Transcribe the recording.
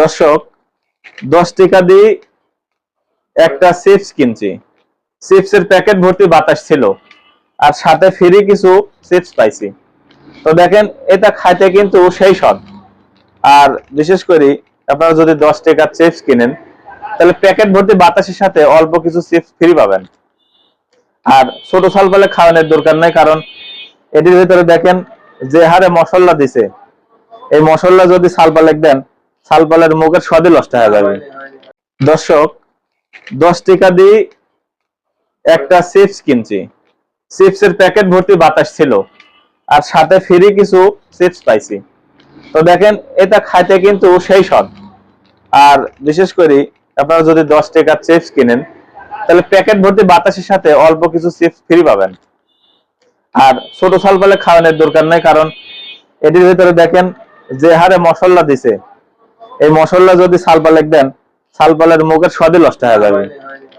দর্শক, দশ টাকা দিয়ে একটা চিপস কিনছি। চিপসের প্যাকেট ভর্তি বাতাস ছিল। আর সাথে ফ্রি কিছু চিপস পাইছি। তো দেখেন, এটা খাইতে কিন্তু সেই স্বাদ। আর বিশেষ করে আপনারা যদি দশ টাকার চিপস কিনেন, তাহলে প্যাকেট ভর্তি বাতাসের সাথে অল্প কিছু চিপস ফ্রি পাবেন। আর ছোট সাল বলে খাওয়ানোর দরকার নাই, কারণ এটির ভিতরে দেখেন যে হারে মশলা দিছে। এই মশলা যদি সাল সালপালেক দেন সালপালের মুখের স্বাদই নষ্ট হয়ে যাবে। দর্শক দশ টাকা দিয়ে একটা চিপস কিনছি। চিপসের প্যাকেট ভর্তি বাতাস ছিল। আর সাথে ফ্রি কিছু চিপস পাইছি। তো দেখেন এটা খাইতে কিন্তু সেই স্বাদ। আর বিশেষ করে আপনারা যদি দশ টাকার চিপস কিনেন তাহলে প্যাকেট ভর্তি বাতাসের সাথে অল্প কিছু চিপস ফ্রি পাবেন। আর ছোট সাল বলে খাওয়ানোর দরকার নাই কারণ এটির ভিতরে দেখেন যে হারে মশলা দিছে। এই মশলা যদি সালপালেক দেন সালপালের মুখের স্বাদই নষ্ট হয়ে যাবে।